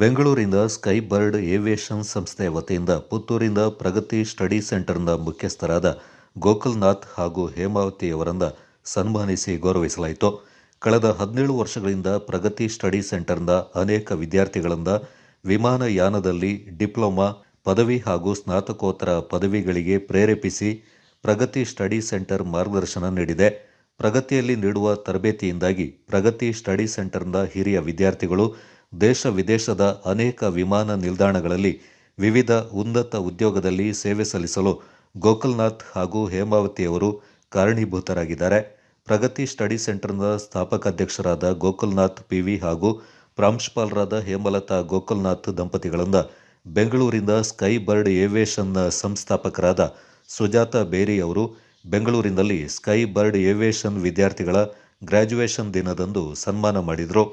ಬೆಂಗಳೂರಿನ sky bird aviation ಸಂಸ್ಥೆ ವತಿಯಿಂದ ಪುತ್ತೂರಿನ ಪ್ರಗತಿ ಸ್ಟಡಿ ಸೆಂಟರ್ನ ಮುಖ್ಯಸ್ಥರಾದ ಗೋಕುಲ್ನಾಥ್ ಹಾಗೂ ಹೇಮಾವತಿಯವರನ್ನ ಸನ್ಮಾನಿಸಿ ಗೌರವಿಸಲಾಯಿತು. ಕಳೆದ ಹದಿನೇಳು ವರ್ಷಗಳಿಂದ ಪ್ರಗತಿ ಸ್ಟಡಿ ಸೆಂಟರ್ನ ಅನೇಕ ವಿದ್ಯಾರ್ಥಿಗಳಿಂದ ವಿಮಾನಯಾನದಲ್ಲಿ ಡಿಪ್ಲೊಮಾ, ಪದವಿ ಹಾಗೂ ಸ್ನಾತಕೋತ್ತರ ಪದವಿಗಳಿಗೆ ಪ್ರೇರೇಪಿಸಿ ಪ್ರಗತಿ ಸ್ಟಡಿ ಸೆಂಟರ್ ಮಾರ್ಗದರ್ಶನ ನೀಡಿದೆ. ಪ್ರಗತಿಯಲ್ಲಿ ನೀಡುವ ತರಬೇತಿಯಿಂದಾಗಿ ಪ್ರಗತಿ ಸ್ಟಡಿ ಸೆಂಟರ್ನ ಹಿರಿಯ ವಿದ್ಯಾರ್ಥಿಗಳು ದೇಶ ವಿದೇಶದ ಅನೇಕ ವಿಮಾನ ನಿಲ್ದಾಣಗಳಲ್ಲಿ ವಿವಿಧ ಉನ್ನತ ಉದ್ಯೋಗದಲ್ಲಿ ಸೇವೆ ಸಲ್ಲಿಸಲು ಗೋಕುಲ್ನಾಥ್ ಹಾಗೂ ಹೇಮಾವತಿಯವರು ಕಾರಣೀಭೂತರಾಗಿದ್ದಾರೆ. ಪ್ರಗತಿ ಸ್ಟಡಿ ಸೆಂಟರ್ನ ಸ್ಥಾಪಕಾಧ್ಯಕ್ಷರಾದ ಗೋಕುಲ್ನಾಥ್ ಪಿವಿ ಹಾಗೂ ಪ್ರಾಂಶುಪಾಲರಾದ ಹೇಮಲತಾ ಗೋಕುಲ್ನಾಥ್ ದಂಪತಿಗಳಿಂದ ಬೆಂಗಳೂರಿಂದ ಸ್ಕೈ ಬರ್ಡ್ ಏವಿಯೇಷನ್ನ ಸಂಸ್ಥಾಪಕರಾದ ಸುಜಾತ ಬೇರಿ ಅವರು ಬೆಂಗಳೂರಿನಲ್ಲಿ ಸ್ಕೈ ಬರ್ಡ್ ಏವಿಯೇಷನ್ ವಿದ್ಯಾರ್ಥಿಗಳ ಗ್ರ್ಯಾಜುಯೇಷನ್ ದಿನದಂದು ಸನ್ಮಾನ ಮಾಡಿದರು.